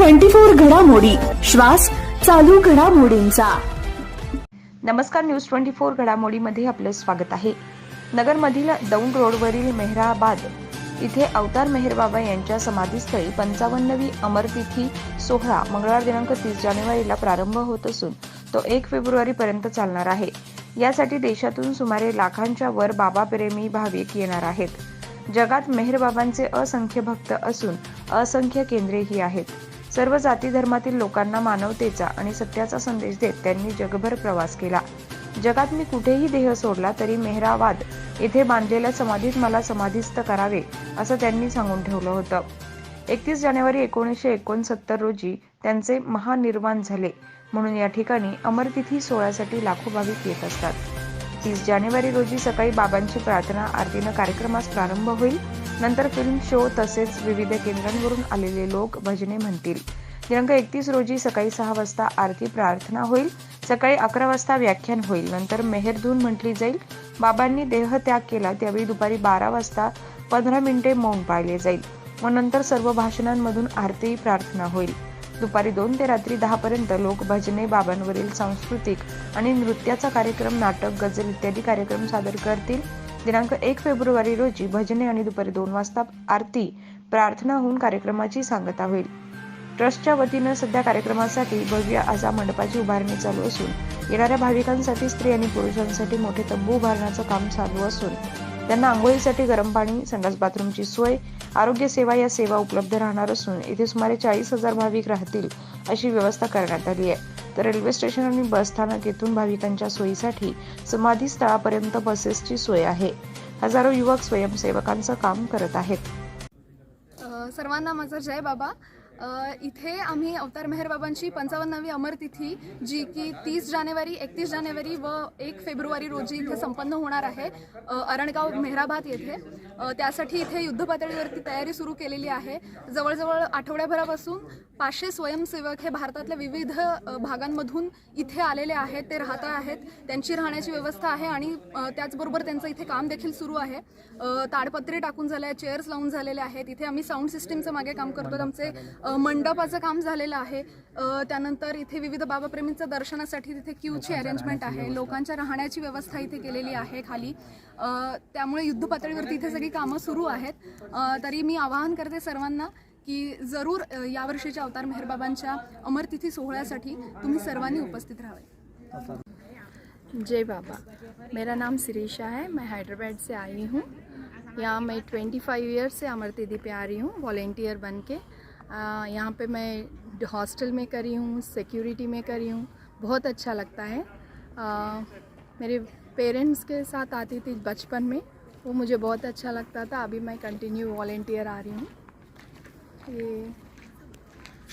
Twenty four घडामोडी. श्वास चालू घडामोडींचा. नमस्कार न्यूज ट्वेंटी फोर घडामोडीमध्ये आपलं स्वागत आहे. नगरमधील दौंड रोडवरील मेहराबाद इथे अवतार मेहरबाबा यांच्या समाधीस्थळी पंचावन्नवी अमरतिथी सोहळा मंगळवार दिनांक तीस जानेवारीला प्रारंभ होत असून तो एक फेब्रुवारीपर्यंत चालणार आहे. यासाठी देशातून सुमारे लाखांच्या वर बाबा प्रेमी भाविक येणार आहेत. जगात मेहरबाबांचे असंख्य भक्त असून असंख्य केंद्रेही आहेत. सर्व जाती धर्मातील लोकांना मानवतेचा आणि सत्याचा संदेश देत त्यांनी जगभर प्रवास केला. जगात मी कुठेही देह सोडला तरी मेहरावाद येथे बांधलेल्या समाधीत मला समाधीस्थ करावे असं त्यांनी सांगून ठेवलं होतं. एकतीस जानेवारी एकोणीसशे एकोणसत्तर रोजी त्यांचे महानिर्वाण झाले. म्हणून या ठिकाणी अमरतिथी सोहळ्यासाठी लाखो भाविक येत असतात. तीस जानेवारी रोजी सकाळी बाबांची प्रार्थना आरतीनं कार्यक्रमास प्रारंभ होईल. नंतर फिल्म शो तसेच विविध केंद्रांवरून आलेले लोक भजने म्हणतील. दिनांक एकतीस रोजी सकाळी सहा वाजता आरती प्रार्थना होईल. सकाळी अकरा वाजता व्याख्यान होईल. नंतर मेहरधून म्हटली जाईल. बाबांनी देहत्याग केला. त्यावेळी दुपारी बारा वाजता पंधरा मिनिटे मौन पाळले जाईल. व नंतर सर्व भाषणांमधून आरती प्रार्थना होईल. दुपारी दोन ते रात्री दहा पर्यंत लोक भजने बाबांवरील सांस्कृतिक आणि नृत्याचा कार्यक्रम नाटक गझल इत्यादी कार्यक्रम सादर करतील. दिनांक एक फेब्रुवारी रोजी भजने आणि दुपारी दोन वाजता आरती प्रार्थना होऊन कार्यक्रमाची सांगता होईल. ट्रस्टच्या वतीनं सध्या कार्यक्रमासाठी भव्य असा मंडपाची उभारणी चालू असून येणाऱ्या भाविकांसाठी स्त्री आणि पुरुषांसाठी मोठे तंबू उभारण्याचं काम चालू असून त्यांना आंघोळीसाठी गरम पाणी संडास बाथरूमची सोय आरोग्य सेवा या सेवा उपलब्ध राहणार असून येथे सुमारे चाळीस हजार भाविक राहतील अशी व्यवस्था करण्यात आली आहे. तर रेल्वे स्टेशन आणि बस स्थानक येथून भाविकांच्या सोयीसाठी समाधी स्थळापर्यंत बसेसची सोय आहे. हजारो युवक स्वयंसेवकांचं काम करत आहेत. सर्वांना माझा जय बाबा. इथे आम्ही अवतार मेहर बाबांची पंचावन्नावी अमरतिथी जी की तीस जानेवारी एकतीस जानेवारी व एक फेब्रुवारी रोजी इथे संपन्न होणार आहे अरणगाव मेहराबाद येथे. त्यासाठी इथे युद्धपातळीवरती तयारी सुरू केलेली आहे. जवळजवळ आठवड्याभरापासून पाचशे स्वयंसेवक हे भारतातल्या विविध भागांमधून इथे आलेले आहेत ते राहत आहेत त्यांची राहण्याची व्यवस्था आहे आणि त्याचबरोबर त्यांचं इथे काम देखील सुरू आहे. ताडपत्रे टाकून झाले आहेत चेअर्स लावून झालेले आहेत. इथे आम्ही साऊंड सिस्टीमचं मागे काम करतो आमचे मंडपाचं काम झालेलं आहे. त्यानंतर इथे विविध बाबाप्रेमींचं दर्शनासाठी तिथे क्यूची अरेंजमेंट आहे. लोकांच्या राहण्याची व्यवस्था इथे केलेली आहे खाली. त्यामुळे युद्ध पातळीवरती इथे सगळी कामं सुरू आहेत. तरी मी आवाहन करते सर्वांना की जरूर यावर्षीच्या अवतार मेहरबाबांच्या अमरतिथी सोहळ्यासाठी तुम्ही सर्वांनी उपस्थित राहावे. जय बाबा. मेरा नाम शिरीषा है. मैं हैदराबाद से आई हूँ. यहाँ मैं 25 ईयर्स से अमर दीदी पे आ रही हूँ वॉलेंटियर बन के यहाँ पे मैं हॉस्टल में करी हूँ सिक्योरिटी में करी हूँ। बहुत अच्छा लगता है। आ, मेरे पेरेंट्स के साथ आती थी बचपन में। वो मुझे बहुत अच्छा लगता था। अभी मैं कंटिन्यू वॉलेंटियर आ रही हूँ। ये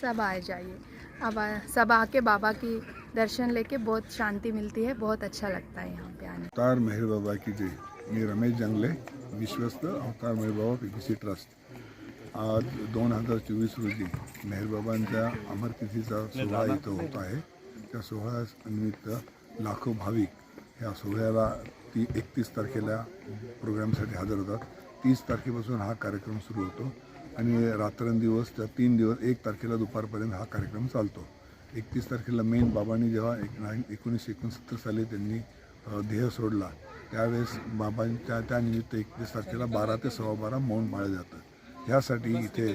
सब आए जाइए। अब सब आके बाबा की दर्शन लेके बहुत शांति मिलती है। बहुत अच्छा लगता है यहाँ पे आने। अवतार मेहर बाबा की जय। मी रमेश जंगले विश्वस्त अवतार मेहर बाबा पीपीसी ट्रस्ट। आज दोन हजार चोवीस रोजी मेहरबाबांच्या अमरतिथीचा सोहळा इथं होत आहे. त्या सोहळ्यानिमित्त लाखो भाविक ह्या सोहळ्याला ती एकतीस तारखेला प्रोग्रामसाठी हजर होतात. तीस तारखेपासून हा कार्यक्रम सुरू होतो आणि रात्रंदिवस त्या तीन दिवस एक तारखेला दुपारपर्यंत हा कार्यक्रम चालतो. एकतीस तारखेला मेन बाबांनी जेव्हा एक नाईन एकोणीसशे एकोणसत्तर साली त्यांनी ध्येय सोडला त्यावेळेस बाबांच्या त्यानिमित्त एकतीस तारखेला बारा ते सव्वा बारा मौन पाळलं जातं. ह्यासाठी इथे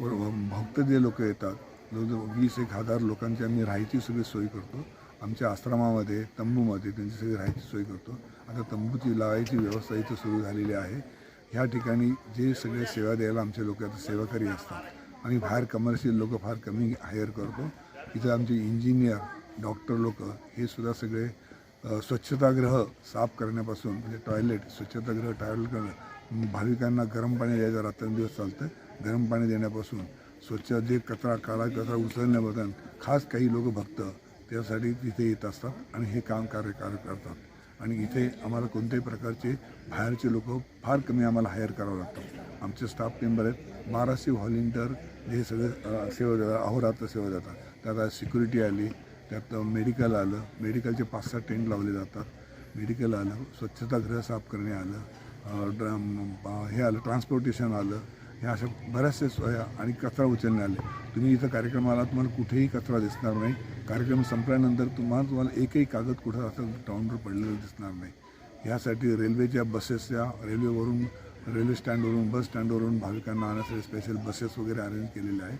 भक्त जे लोक येतात जवळजवळ वीस एक हजार लोकांची आम्ही राहायची सगळी सोय करतो. आमच्या आश्रमामध्ये तंबूमध्ये त्यांची सगळी राहायची सोय करतो. आता तंबूची लावायची व्यवस्था इथं सुरू झालेली आहे. ह्या ठिकाणी जे सगळे सेवा द्यायला आमचे लोक आता सेवाकारी असतात. आम्ही बाहेर कमर्शियल लोक फार कमी हायर करतो. इथं आमचे इंजिनियर डॉक्टर लोक हे सुद्धा सगळे स्वच्छतागृह साफ करण्यापासून म्हणजे टॉयलेट स्वच्छतागृह टॉयलेट करणं भाविकांना गरम पाणी द्यायचं रात्रंदिवस चालतं गरम पाणी देण्यापासून स्वच्छ जे कचरा काळा कचरा उचलण्यापासून खास काही लोक भक्त त्यासाठी तिथे येत असतात आणि हे काम कार्य कार्य करतात. आणि इथे आम्हाला कोणत्याही प्रकारचे बाहेरचे लोक फार कमी आम्हाला हायर करावं लागतात आमचे स्टाफ मेंबर आहेत. बाराशे व्हॉलेंटियर जे सगळे सेवा देतात अहोरात्र सेवा देतात. त्यात आज सिक्युरिटी आली त्यात मेडिकल आलं मेडिकलचे पाच सहा टेंट लावले जातात. मेडिकल आलं स्वच्छतागृह साफ करणे आलं हे आलं ट्रान्सपोर्टेशन आलं ह्या अशा बऱ्याचशा सोया आणि कचरा उचलणे आले. तुम्ही इथं कार्यक्रमाला तुम्हाला कुठेही कचरा दिसणार नाही. कार्यक्रम संपल्यानंतर तुम्हाला तुम्हाला एकही कागद कुठं असं टाऊनवर पडलेलं दिसणार नाही. यासाठी रेल्वेच्या बसेसच्या रेल्वेवरून रेल्वे स्टँडवरून बस स्टँडवरून भाविकांना आणण्यासाठी स्पेशल बसेस वगैरे अरेंज केलेल्या आहेत.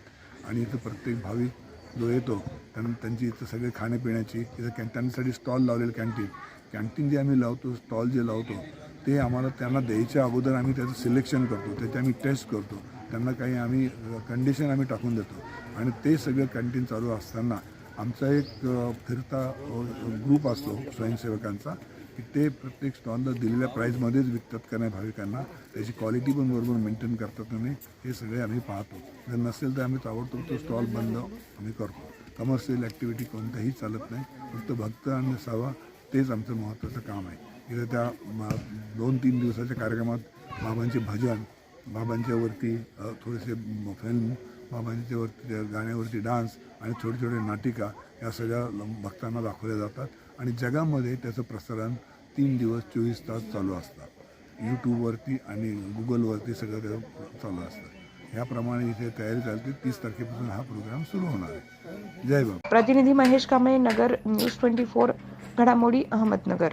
आणि इथं प्रत्येक भाविक जो येतो त्यांना त्यांची इथं सगळे खाण्यापिण्याची इथं कॅन त्यांच्यासाठी स्टॉल लावलेलं कॅन्टीन कॅन्टीन जे आम्ही लावतो स्टॉल जे लावतो ते आम्हाला त्यांना द्यायच्या अगोदर आम्ही त्याचं सिलेक्शन करतो त्याचे आम्ही टेस्ट करतो. त्यांना काही आम्ही कंडिशन आम्ही टाकून देतो. आणि ते सगळं कॅन्टीन चालू असताना आमचा एक फिरता ग्रुप असतो स्वयंसेवकांचा की ते प्रत्येक स्टॉलला दिलेल्या प्राईजमध्येच विकतात का नाही भाविकांना त्याची क्वालिटी पण बरोबर मेंटेन करतात का नाही हे सगळे आम्ही पाहतो. जर नसेल तर आम्ही ताबडतोब तो स्टॉल बंद आम्ही करतो. कमर्शियल ॲक्टिव्हिटी कोणत्याही चालत नाही फक्त भक्त आणि सावा तेच आमचं महत्त्वाचं काम आहे. इथं त्या मा- दोन तीन दिवसाच्या कार्यक्रमात बाबांचे भजन बाबांच्यावरती थोडेसे फिल्म बाबांच्यावरती त्या गाण्यावरती डान्स आणि छोटे छोटे नाटिका या सगळ्या भक्तांना दाखवल्या जातात आणि जगामध्ये त्याचं प्रसारण तीन दिवस चोवीस तास चालू असतात यूट्यूबवरती आणि गुगलवरती सगळं त्याचं चालू असतं. ह्याप्रमाणे इथे तयारी चालते. तीस तारखेपासून हा प्रोग्राम सुरू होणार आहे. जय बाबा. प्रतिनिधी Mahesh Kamble Nagar news twenty four घडामोडी अहमदनगर.